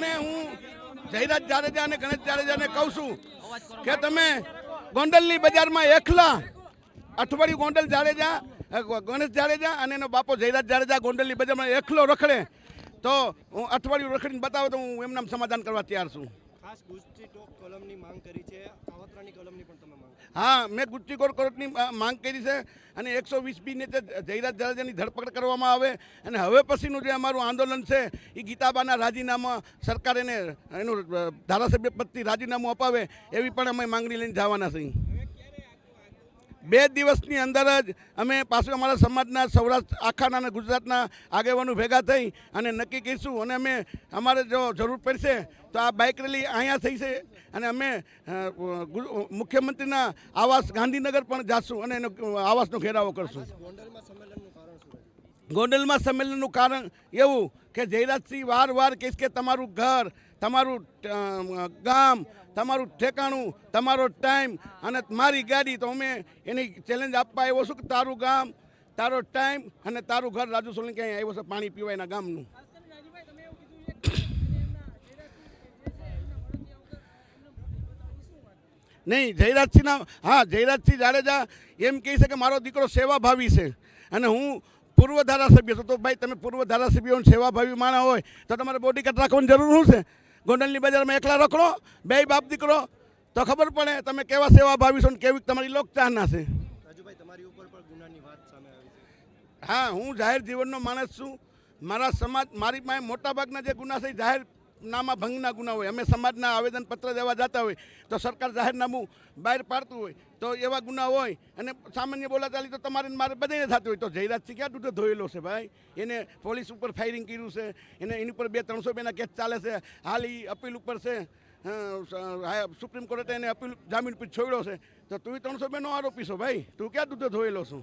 ખબરપણે હું જયરાજ જાડેજા અને ગણેશ જાડેજાને કહું છું કે તમે ગોંડલની બજારમાં એકલા અઠવાડિયું ગોંડલ જાડેજા ગણેશ જાડેજા અને એનો બાપો જયરાજ જાડેજા ગોંડલની બજારમાં એકલો રખડે, તો હું અઠવાડિયું રખડીને બતાવો તો હું એમના સમાધાન કરવા તૈયાર છું. હા, મેં ગુસ્તી કોર્ટની માંગ કરી છે અને એકસો વીસ બી ને તે જયરાજ જાડેજાની ધરપકડ કરવામાં આવે અને હવે પછીનું જે અમારું આંદોલન છે એ ગીતાબાના રાજીનામા સરકાર એને, એનું ધારાસભ્ય પદથી રાજીનામું અપાવે એવી પણ અમે માંગણી લઈને જવાના છીએ. બે દિવસની અંદર જ અમે પાછું અમારા સમાજના સૌરાષ્ટ્ર, આખાના અને ગુજરાતના આગેવાનો ભેગા થઈ અને નક્કી કરીશું અને અમે અમારે જો જરૂર પડશે તો આ બાઇક રેલી અહીંયા થઈ છે અને અમે મુખ્યમંત્રીના આવાસ ગાંધીનગર પણ જાશું અને એનો આવાસનો ઘેરાવો કરશું ગોંડલમાં સંમેલનનું કારણ શું રહે ગોંડલમાં સંમેલનનું કારણ એવું કે જયરાજસિંહ વાર વાર કહીશ કે તમારું ઘર, તમારું ગામ, તમારું ઠેકાણું, તમારો ટાઈમ અને મારી ગાડી તો અમે એની ચેલેન્જ આપવા આવ્યો છું કે તારું ગામ, તારો ટાઈમ અને તારું ઘર રાજુ સોલંકી અહીં આવ્યો છે પાણી પીવા એના ગામનું. નહીં, જયરાજસિંહના, હા, જયરાજસિંહ જાડેજા એમ કહે છે કે મારો દીકરો સેવાભાવી છે. અને હું પૂર્વ ધારાસભ્ય. છો તો ભાઈ તમે પૂર્વ ધારાસભ્યો સેવાભાવી માણા હોય તો તમારે બોડી કાર્ડ રાખવાની જરૂર શું છે? ગોંડલની બજારમાં એકલા રખડો બે બાપ દીકરો તો ખબર પડે તમે કેવા સેવાભાવી છો ને કેવી તમારી લોકચાહના છે. હા હું જાહેર જીવનનો માણસ છું. મારા સમાજ મારી પાસે મોટાભાગના જે ગુના છે જાહેર નામા ભંગના ગુના હોય, અમે સમાજના આવેદનપત્ર દેવા જતા હોય, તો સરકાર જાહેરનામું બહાર પાડતું હોય, તો એવા ગુના હોય, અને સામાન્ય બોલાચાલી તો તમારે મારે બધાને થતું હોય. તો જયરાજસિંહ ક્યાં દૂધો ધોયેલો છે ભાઈ? એને પોલીસ ઉપર ફાયરિંગ કર્યું છે, એને એની ઉપર બે ત્રણસો બેના કેસ ચાલે છે, હાલ એ અપીલ ઉપર છે સુપ્રીમ કોર્ટે એને અપીલ, જામીન છોડ્યો છે. તો તું ત્રણસો બેનો આરોપી છો ભાઈ? તું ક્યાં દૂધો ધોયેલો છું?